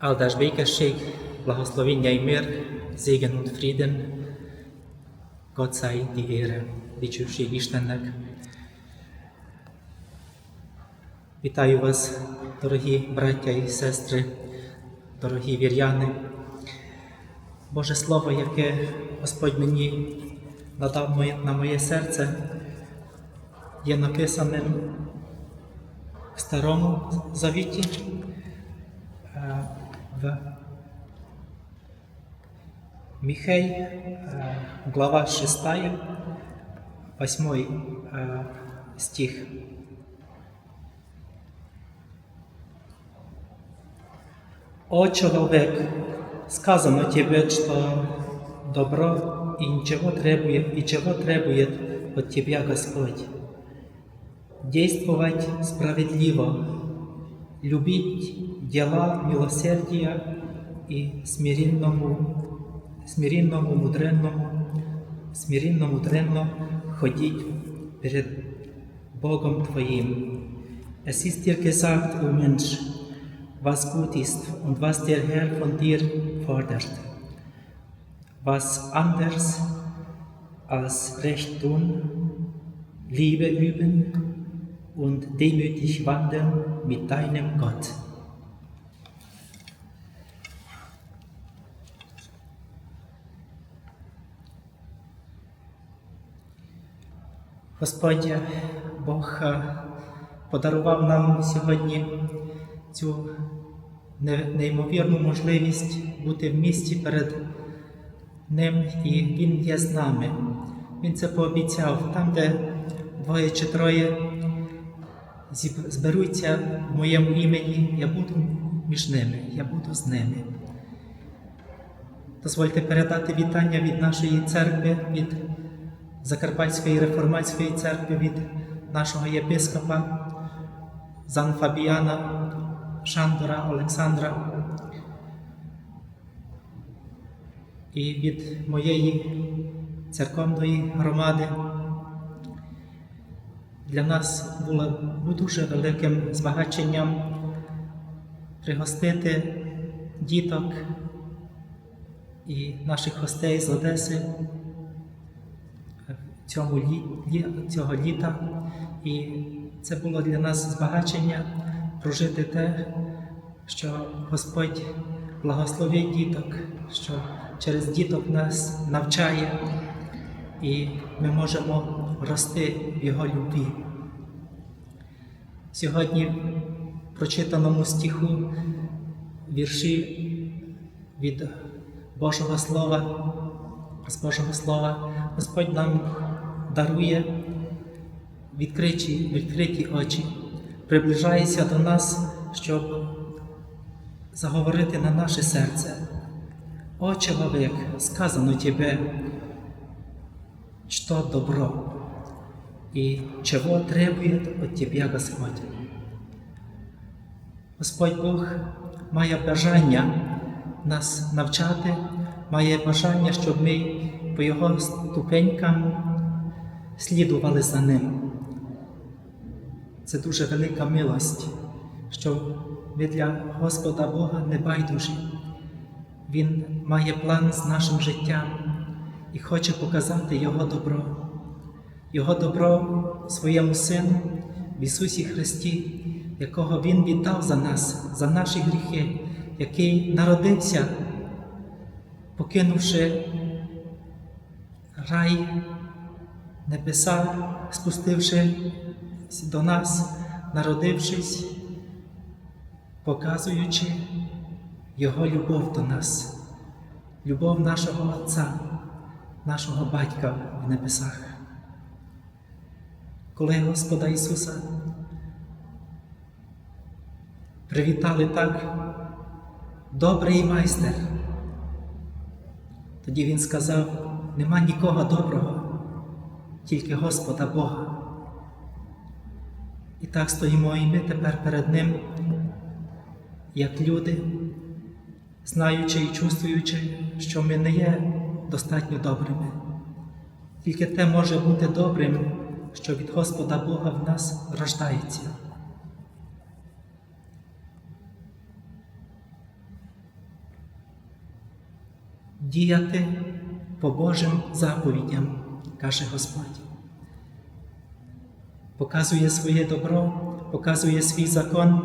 All das békesség, благословення і мир, Segen und Frieden, Gott sei die dicsőség Istennek. Вітаю вас, дорогі браття і сестри, дорогі віряни. Боже Слово, яке Господь мені надав моє- на моє серце, є написаним в Старому Завіті в Михей, глава 6, 8 е, стих. О человек, сказано тебе, что добро и ничего требует, и чего требует от тебя Господь. Действовать справедливо, любить дела милосердия и смиренному, смиренному мудренному, смиренно мудренно ходить перед Богом Твоим. Es ist dir gesagt, o Mensch, was gut ist und was der Herr von dir fordert. Was anders als Recht tun, Liebe üben und demütig wandeln mit deinem Gott. Господь Бог е, подарував нам сьогодні цю неймовірну можливість бути в місті перед Ним, і Він є з нами. Він це пообіцяв. Там, де двоє чи троє зберуться в моєму імені, я буду між ними, я буду з ними. Дозвольте передати вітання від нашої церкви, від Закарпатської реформатської церкви, від нашого єпископа Зан Фабіана Шандора Олександра і від моєї церковної громади. Для нас було дуже великим збагаченням пригостити діток і наших гостей з Одеси цьому лі, цього літа. І це було для нас збагачення прожити те, що Господь благословить діток, що через діток нас навчає, і ми можемо рости в Його любві. Сьогодні в прочитаному стиху вірші від Божого Слова, з Божого Слова, Господь нам дарує відкриті, відкриті очі, приближається до нас, щоб заговорити на наше серце. О, чоловік, сказано тебе, що добро, і чого требує от тебе Господь. Господь Бог має бажання нас навчати, має бажання, щоб ми по Його ступенькам слідували за Ним. Це дуже велика милость, що ми для Господа Бога не байдужі. Він має план з нашим життям і хоче показати Його добро, Його добро своєму Сину в Ісусі Христі, якого Він віддав за нас, за наші гріхи, який народився, покинувши рай, небеса, спустивши до нас, народившись, показуючи Його любов до нас, любов нашого Отця, нашого Батька в небесах. Коли Господа Ісуса привітали так, добрий майстер, тоді Він сказав, нема нікого доброго, тільки Господа Бога. І так стоїмо і ми тепер перед Ним, як люди, знаючи і чувствуючи, що ми не є достатньо добрими. Тільки те може бути добрим, що від Господа Бога в нас рождається. діяти по Божим заповідям, каже Господь. Показує своє добро, показує свій закон,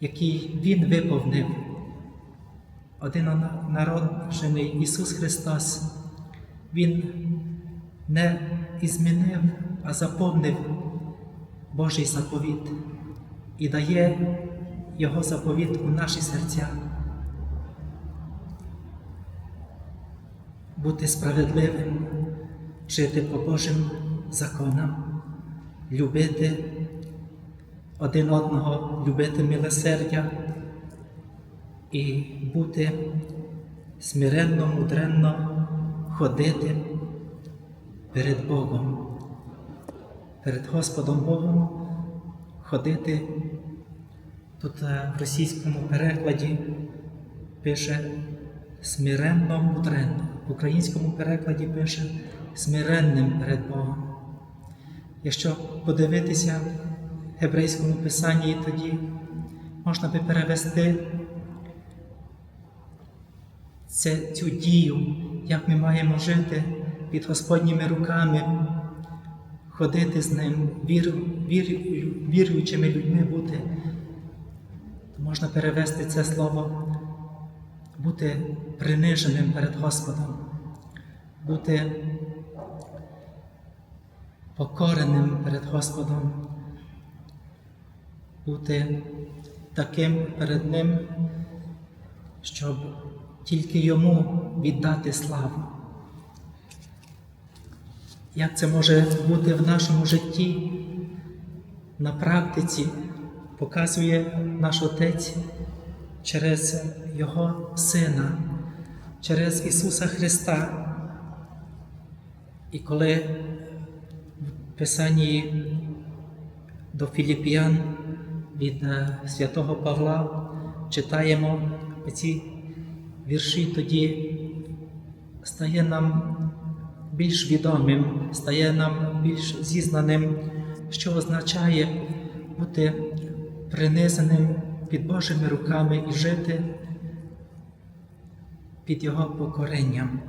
який Він виповнив. Один народжений Ісус Христос, Він не ізмінив, а заповнив Божий заповіт і дає Його заповіт у наші серця. Бути справедливим, жити по Божим законам, любити один одного, любити милосердя і бути смиренно, мудренно ходити перед Богом, перед Господом Богом ходити. Тут е, в російському перекладі пише смиренно мудренно. Українському перекладі пише смиренним перед Богом. Якщо подивитися в гебрейському писанні, тоді можна би перевести це, цю дію, як ми маємо жити під Господніми руками, ходити з ним, вір, вір, віруючими людьми бути. То можна перевести це слово, бути приниженим перед Господом, бути покореним перед Господом, бути таким перед Ним, щоб тільки Йому віддати славу. Як це може бути в нашому житті, на практиці, показує наш Отець через Його Сина, через Ісуса Христа. І коли в Писанні до Філіп'ян від е, святого Павла читаємо ці вірші, тоді стає нам більш відомим, стає нам більш зізнаним, що означає бути принизаним під Божими руками і жити під Його покоренням.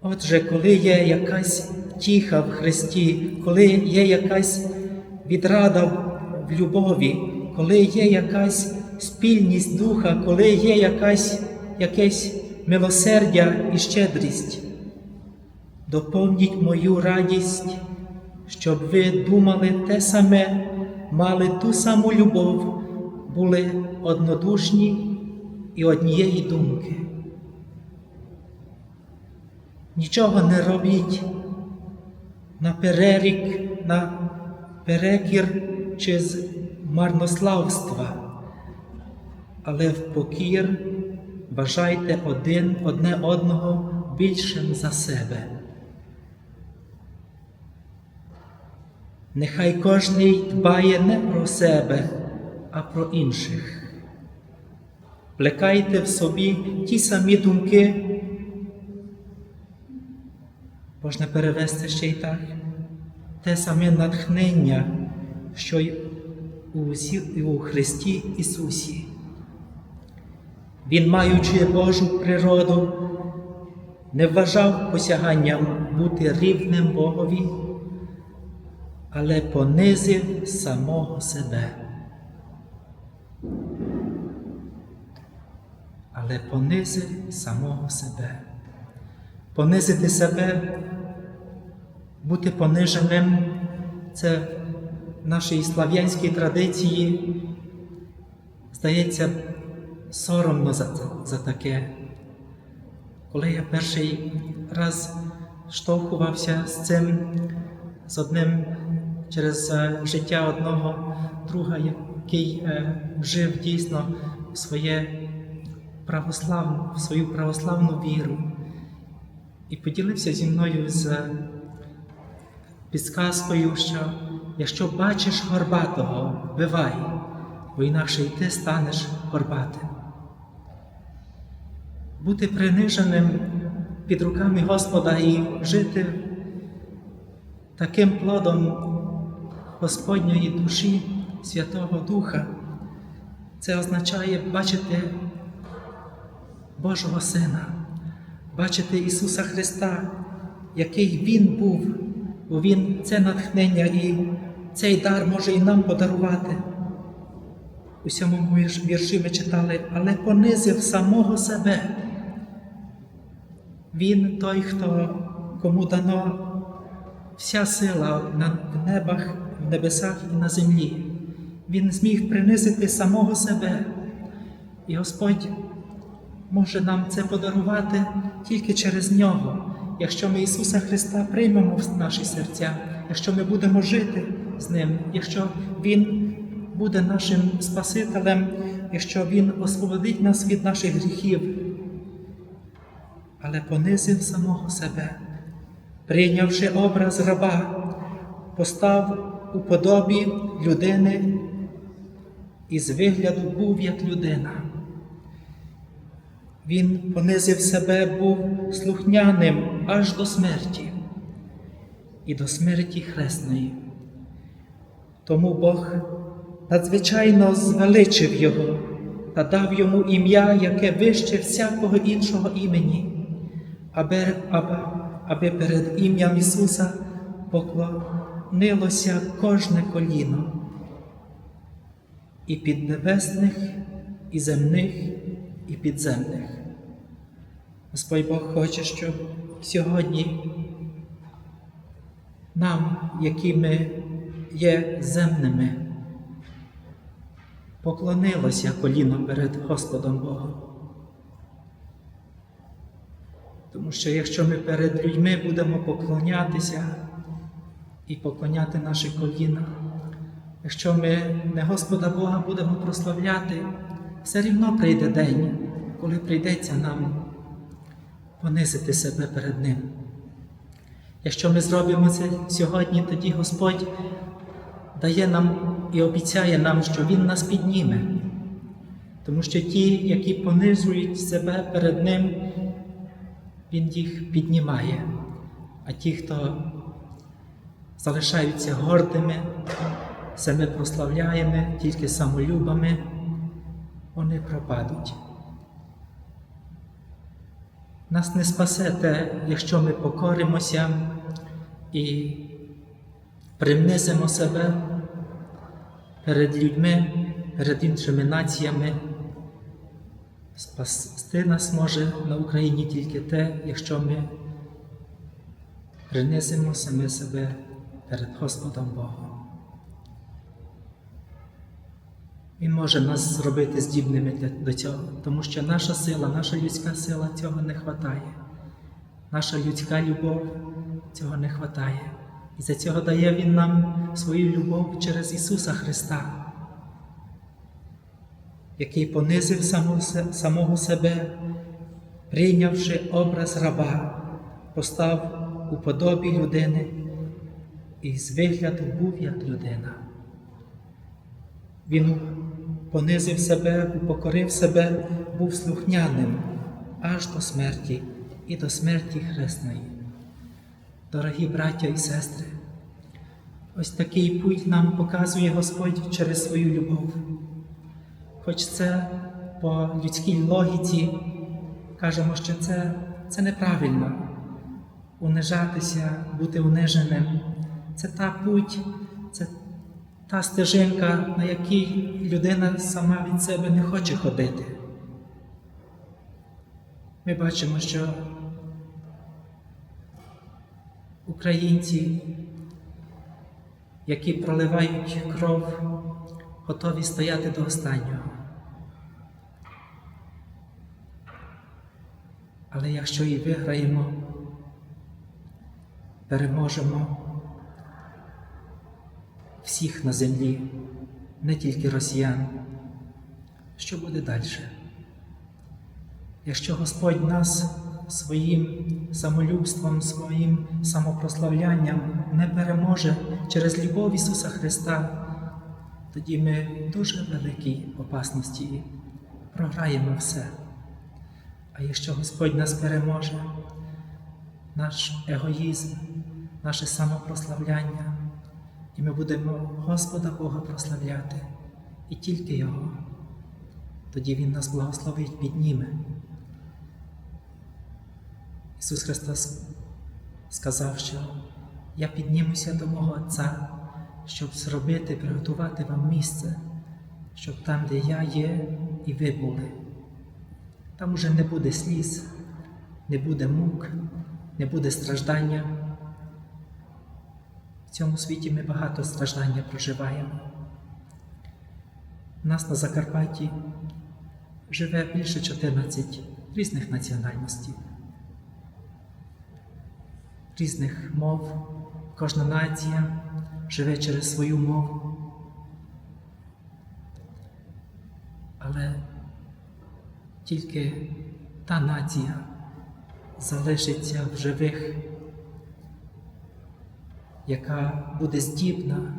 Отже, коли є якась тіха в Христі, коли є якась відрада в любові, коли є якась спільність духа, коли є якась, якесь милосердя і щедрість, доповніть мою радість, щоб ви думали те саме, мали ту саму любов, були однодушні і однієї думки. Нічого не робіть на перерік, на перекір чи з марнославства, але в покір бажайте один одне одного більшим за себе. Нехай кожний дбає не про себе, а про інших. Плекайте в собі ті самі думки. Можна перевести ще й так, те саме натхнення, що й у, у Христі Ісусі. Він, маючи Божу природу, не вважав посяганням бути рівним Богові, але понизив самого себе. Але понизив самого себе. Понизити себе, бути пониженим це в нашій слав'янській традиції, здається, соромно за, за таке. Коли я перший раз штовхувався з цим, з одним через е, життя одного друга, який е, жив дійсно своє православну, свою православну віру, і поділився зі мною з підсказкою, що якщо бачиш горбатого, бивай, бо інакше й ти станеш горбатим. Бути приниженим під руками Господа і жити таким плодом Господньої душі, Святого Духа, це означає бачити Божого Сина, бачити Ісуса Христа, який Він був, бо Він це натхнення і цей дар може і нам подарувати. У сьомому вірші ми читали, але понизив самого себе. Він той, хто кому дано вся сила на небах, в небесах і на землі. Він зміг принизити самого себе. І Господь може нам це подарувати тільки через нього, якщо ми Ісуса Христа приймемо в наші серця, якщо ми будемо жити з Ним, якщо Він буде нашим Спасителем, якщо Він освободить нас від наших гріхів, але понизив самого себе, прийнявши образ раба, постав у подобі людини і з вигляду був як людина. Він понизив себе, був слухняним аж до смерті і до смерті хресної. Тому Бог надзвичайно звеличив його та дав йому ім'я, яке вище всякого іншого імені, аби, аби, аби перед ім'ям Ісуса поклонилося кожне коліно і піднебесних, і земних, і підземних. Господь Бог хоче, щоб сьогодні нам, які ми є земними, поклонилося коліно перед Господом Богом. Тому що якщо ми перед людьми будемо поклонятися і поклоняти наші коліна, якщо ми не Господа Бога будемо прославляти, все рівно прийде день, коли прийдеться нам понизити себе перед Ним. Якщо ми зробимо це сьогодні, тоді Господь дає нам і обіцяє нам, що Він нас підніме. Тому що ті, які понижують себе перед Ним, Він їх піднімає. А ті, хто залишаються гордими, себе прославляємо, тільки самолюбами, вони пропадуть. Нас не спасе те, якщо ми покоримося і принизимо себе перед людьми, перед іншими націями. Спасти нас може на Україні тільки те, якщо ми принизимо саме себе перед Господом Богом. Він може нас зробити здібними до цього, тому що наша сила, наша людська сила цього не вистачає. Наша людська любов цього не вистачає. І за цього дає Він нам свою любов через Ісуса Христа, який понизив самого себе, прийнявши образ раба, постав у подобі людини і з вигляду був як людина. Він понизив себе, упокорив себе, був слухняним аж до смерті і до смерті хресної. Дорогі браття і сестри, ось такий путь нам показує Господь через свою любов. Хоч це по людській логіці кажемо, що це, це неправильно унижатися, бути униженим. Це та путь, це та стежинка, на якій людина сама від себе не хоче ходити. Ми бачимо, що українці, які проливають кров, готові стояти до останнього. Але якщо і виграємо, переможемо всіх на землі, не тільки росіян. Що буде далі? Якщо Господь нас своїм самолюбством, своїм самопрославлянням не переможе через любов Ісуса Христа, тоді ми в дуже великій опасності програємо все. А якщо Господь нас переможе, наш егоїзм, наше самопрославляння, і ми будемо Господа Бога прославляти і тільки Його, тоді Він нас благословить, підніме. Ісус Христос сказав, що я піднімуся до мого Отця, щоб зробити, приготувати вам місце, щоб там, де я є, і ви були. Там уже не буде сліз, не буде мук, не буде страждання. В цьому світі ми багато страждання проживаємо. У нас на Закарпатті живе більше 14 різних національностей, різних мов. Кожна нація живе через свою мову. Але тільки та нація залишиться в живих, яка буде здібна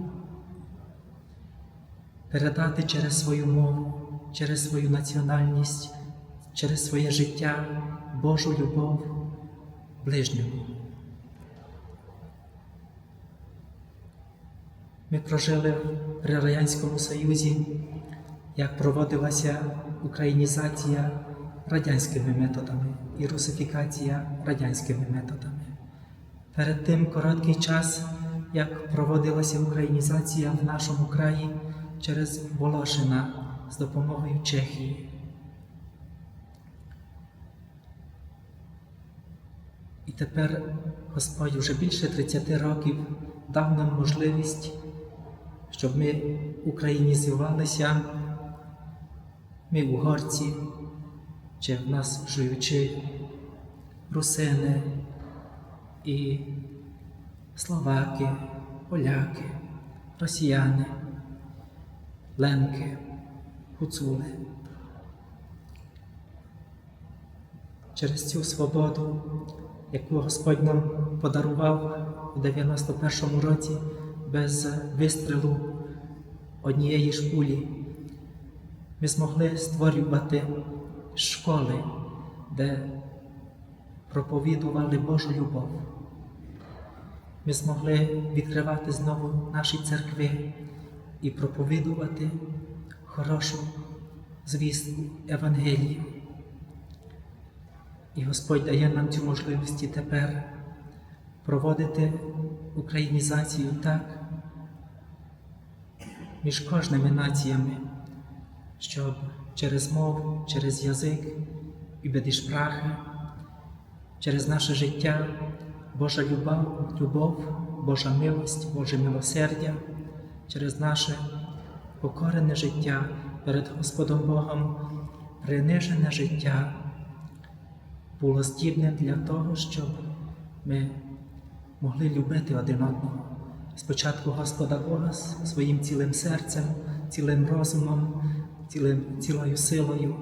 передати через свою мову, через свою національність, через своє життя Божу любов ближньому. Ми прожили при Радянському Союзі, як проводилася українізація радянськими методами і русифікація радянськими методами. Перед тим короткий час, як проводилася українізація в нашому краї через Волошина з допомогою Чехії. І тепер Господь вже більше 30 років дав нам можливість, щоб ми українізувалися, ми угорці, чи в нас живучи русини і словаки, поляки, росіяни, ленки, гуцули. Через цю свободу, яку Господь нам подарував у 91-му році без вистрілу однієї ж пулі, ми змогли створювати школи, де проповідували Божу любов. Ми змогли відкривати знову наші церкви і проповідувати хорошу звістку Евангелію. І Господь дає нам цю можливість тепер проводити українізацію так між кожними націями, щоб через мову, через язик і бедишпрахи, через наше життя Божа любов, любов, Божа милость, Боже милосердя, через наше покорене життя перед Господом Богом, принижене життя було здібне для того, щоб ми могли любити один одного. Спочатку Господа Бога своїм цілим серцем, цілим розумом, цілим, цілою силою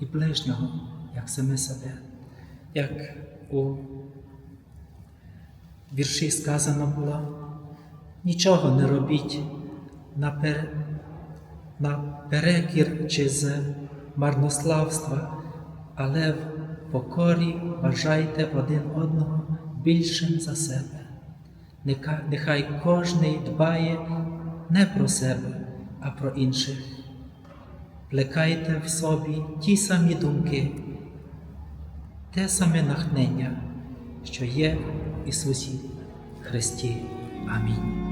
і ближнього, як саме себе. Як у вірші сказано було, нічого не робіть напер... наперекір чи з марнославства, але в покорі бажайте один одного більшим за себе. Нехай, кожний дбає не про себе, а про інших. Плекайте в собі ті самі думки, те саме натхнення, що є в Ісусі Христі. Амінь.